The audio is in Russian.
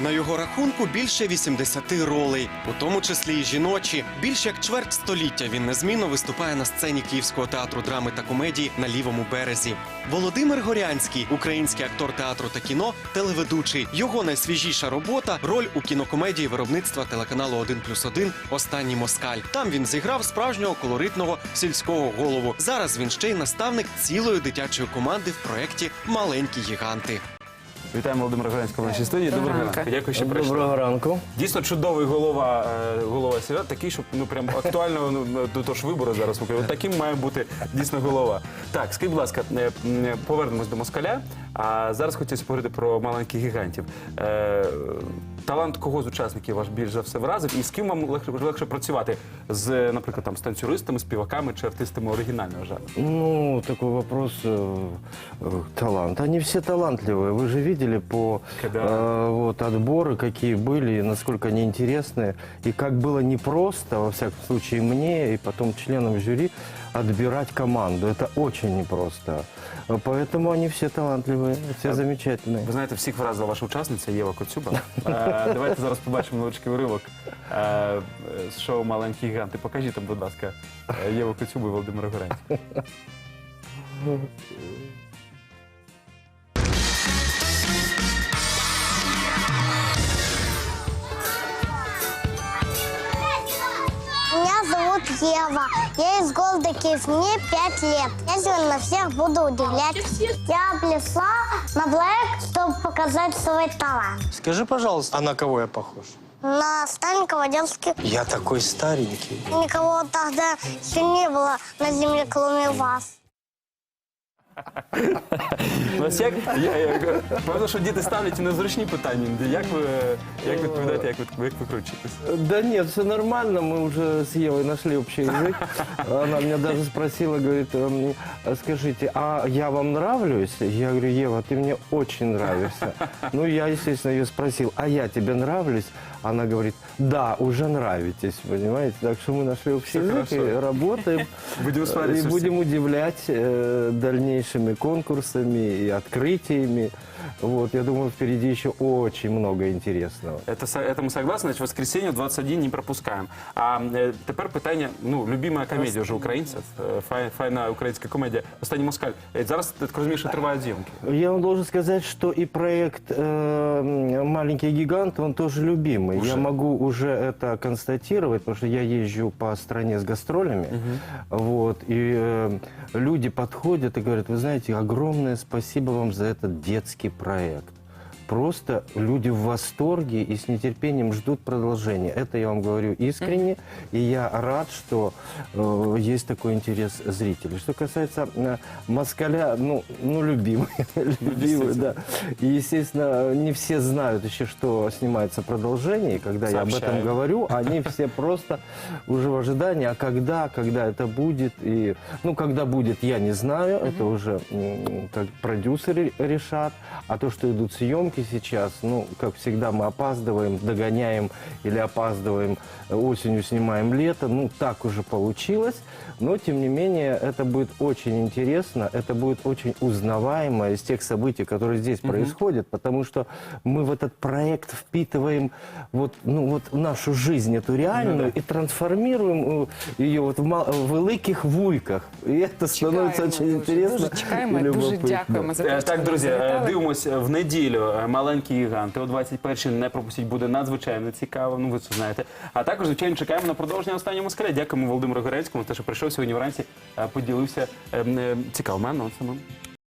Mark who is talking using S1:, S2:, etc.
S1: На його рахунку більше 80 ролей, у тому числі і жіночі. Більш як чверть століття він незмінно виступає на сцені Київського театру драми та комедії на лівому березі. Володимир Горянський, український актор театру та кіно, телеведучий. Його найсвіжіша робота роль у кінокомедії виробництва телеканалу 1+,1 Останній москаль. Там він зіграв справжнього колоритного сільського голову. Зараз він ще й наставник цілої дитячої команди в проєкті Маленькі гіганти.
S2: Вітаємо Володимира Гранського в нашій студії. Доброго
S3: Доброго
S2: ранку.
S3: ранку.
S2: Дякую, що прийшли.
S4: Доброго ранку.
S2: Дійсно чудовий голова, е, голова свят, такий, щоб ну прям актуально ну, до того ж вибори зараз в Україні. От Таким має бути дійсно голова. Так, скажіть, будь ласка, е, м, повернемось до москаля. А зараз хотілося поговорити про маленьких гігантів. Е, талант кого з учасників ваш більш за все вразив, і з ким вам легше, легше працювати? З, наприклад, там з танцюристами, співаками чи артистами оригінального жанру?
S4: Ну, такой вопрос. э, талант. Они все талантливые. Вы же видели по
S2: Когда?
S4: э, вот отборы, какие были, и насколько они интересные. И как было непросто, во всяком случае, мне и потом членам жюри отбирать команду. Это очень непросто. Э, Поэтому они все талантливые, все замечательные.
S2: Ви знаєте, всіх вразила ваша учасниця Єва Коцюба. Е, Давайте зараз побачимо невеличкий уривок е, е, з шоу Маленькі гіганти. Покажіть там, будь ласка, е, Єву Коцюбу і Володимира Горенського.
S5: Ева. Я из города Киев. Мне пять лет. Я сегодня всех буду удивлять. Я пришла на проект, чтобы показать свой талант.
S6: Скажи, пожалуйста, а на кого я похож?
S5: На старенького дедушки.
S6: Я такой старенький.
S5: Никого тогда еще не было на земле, кроме вас.
S2: Ну, ось як, я, я, певно, що діти ставлять і незручні питання. Як ви як відповідаєте, як ви, як ви кручитесь?
S4: Да нет, все нормально, мы уже с Евой нашли общий язык. Она меня даже спросила, говорит, эм, скажите, а я вам нравлюсь? Я говорю, Ева, ты мне очень нравишься. Ну, я, естественно, ее спросил, а я тебе нравлюсь? Она говорит, да, уже нравитесь, понимаете? Так что мы нашли общий
S2: Всё
S4: язык
S2: хорошо.
S4: и работаем.
S2: Будем смотреть,
S4: И
S2: слушайте.
S4: будем удивлять э, дальнейшими конкурсами и открытиями. Вот, я думаю, впереди еще очень много интересного.
S2: Это, со- это мы согласны, значит, воскресенье в 21 не пропускаем. А е, тепер питання, ну, любима комедія вже українців, е, фай- файна українська комедія «Останній москаль». Е, Зараз, я так розумію, що тривають зйомки.
S4: Я вам должен сказать, что и проект э, «Маленький гигант», он тоже любимый.
S2: Уже?
S4: Я могу уже это констатировать, потому что я езжу по стране с гастролями. Вот, и э, люди подходят и говорят, вы знаете, огромное спасибо вам за этот детский проект. Просто люди в восторге и с нетерпением ждут продолжения. Это я вам говорю искренне, и я рад, что э, есть такой интерес зрителей. Что касается э, москаля, ну, ну любимый, любимый, да. И, естественно, не все знают еще, что снимается продолжение. И когда я об этом
S2: Сообщаем.
S4: говорю, они все просто уже в ожидании, а когда, когда это будет. И, ну, когда будет, я не знаю, это уже как продюсеры решат. А то, что идут съемки сейчас, ну, как всегда, мы опаздываем, догоняем или опаздываем, э, осенью снимаем лето. Ну, так уже получилось. Но, тем не менее, это будет очень интересно, это будет очень узнаваемо из тех событий, которые здесь происходят, потому что мы в этот проект впитываем вот, ну, вот нашу жизнь, эту реальную, и трансформируем э, ее вот в, ма- в великих вуйках. И это становится очень
S3: дуже,
S4: интересно.
S3: Дуже чекаємо
S4: и
S3: і дуже
S4: любопытно.
S3: дякуємо за те,
S2: Е,
S3: що
S2: Так,
S3: ви
S2: друзі, е,
S3: завітали.
S2: дивимось е, в неділю. Маленькі гіганти о 21-й не пропустіть, буде надзвичайно цікаво. Ну ви це знаєте. А також, звичайно, чекаємо на продовження останнього москаля. Дякуємо Володимиру Горецькому те, що прийшов сьогодні вранці, поділився е, м, е, цікавими анонсами.